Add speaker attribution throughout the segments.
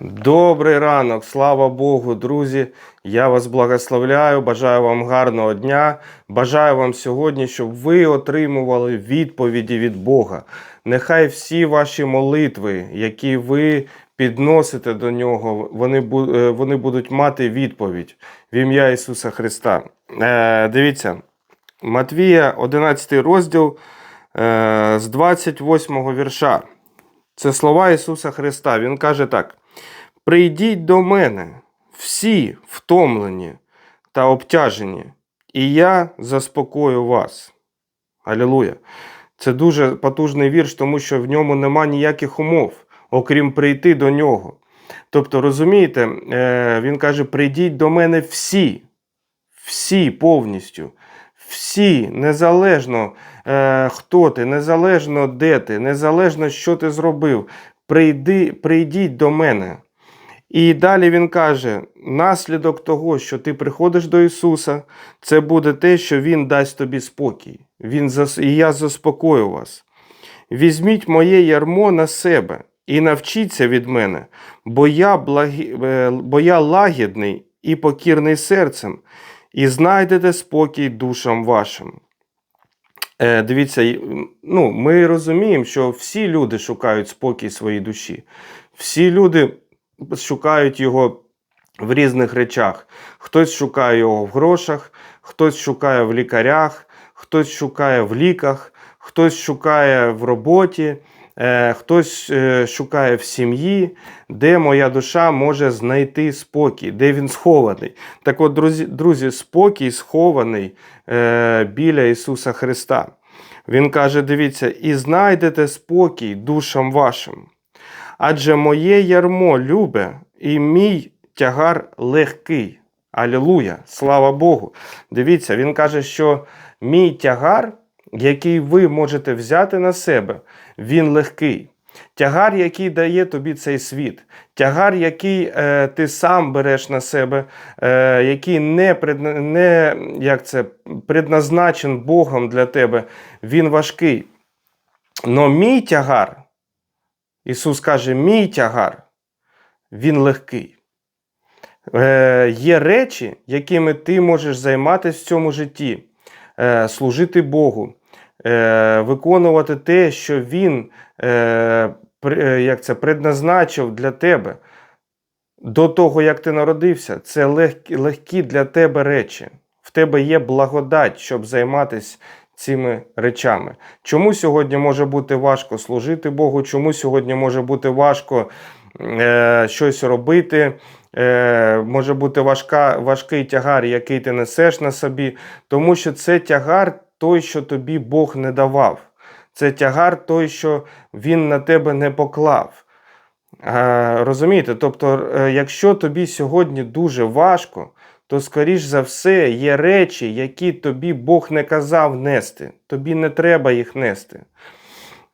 Speaker 1: Добрий ранок, слава Богу, друзі. Я вас благословляю, бажаю вам гарного дня. Бажаю вам сьогодні, щоб ви отримували відповіді від Бога. Нехай всі ваші молитви, які ви підносите до нього, вони, е, вони будуть мати відповідь в ім'я Ісуса Христа. Е, дивіться, Матвія, 11 розділ е, з 28 вірша. Це слова Ісуса Христа. Він каже так: Прийдіть до мене, всі втомлені та обтяжені, і я заспокою вас. Алілуя. Це дуже потужний вірш, тому що в ньому нема ніяких умов, окрім прийти до нього. Тобто, розумієте, е, він каже: прийдіть до мене всі, всі повністю, всі, незалежно е, хто ти, незалежно де ти, незалежно що ти зробив, прийди, прийдіть до мене. І далі він каже: наслідок того, що ти приходиш до Ісуса, це буде те, що Він дасть тобі спокій. Він зас... І я заспокою вас. Візьміть моє ярмо на себе і навчіться від мене, бо я, благі... е, бо я лагідний і покірний серцем, і знайдете спокій душам вашим. Е, дивіться, ну, ми розуміємо, що всі люди шукають спокій своїй душі. Всі люди шукають його в різних речах. Хтось шукає його в грошах, хтось шукає в лікарях, хтось шукає в ліках, хтось шукає в роботі, е, хтось е, шукає в сім'ї, де моя душа може знайти спокій, де він схований. Так от, друзі, друзі спокій схований е, біля Ісуса Христа. Він каже: дивіться, і знайдете спокій душам вашим. Адже моє ярмо любе, і мій тягар легкий. Алілуя! Слава Богу! Дивіться, він каже, що мій тягар, який ви можете взяти на себе, він легкий. Тягар, який дає тобі цей світ, тягар, який е, ти сам береш на себе, е, який не, не як це, предназначен Богом для тебе, він важкий. Но мій тягар, Ісус каже, мій тягар, він легкий. Е, є речі, якими ти можеш займатися в цьому житті, е, служити Богу, е, виконувати те, що Він е, е, як це, предназначив для тебе. До того, як ти народився, це легкі, легкі для тебе речі. В тебе є благодать, щоб займатися цими речами. Чому сьогодні може бути важко служити Богу? Чому сьогодні може бути важко е, щось робити? Е, може бути важка, важкий тягар, який ти несеш на собі, тому що це тягар той, що тобі Бог не давав. Це тягар той, що Він на тебе не поклав. Е, Розумієте? Тобто, е, якщо тобі сьогодні дуже важко, то, скоріш за все, є речі, які тобі Бог не казав нести. Тобі не треба їх нести.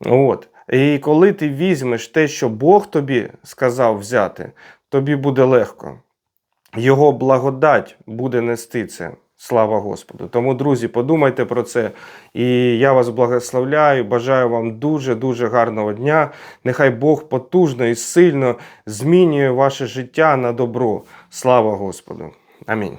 Speaker 1: От. І коли ти візьмеш те, що Бог тобі сказав взяти, тобі буде легко. Його благодать буде нести це. Слава Господу. Тому, друзі, подумайте про це. І я вас благословляю. Бажаю вам дуже-дуже гарного дня. Нехай Бог потужно і сильно змінює ваше життя на добро. Слава Господу. Амінь.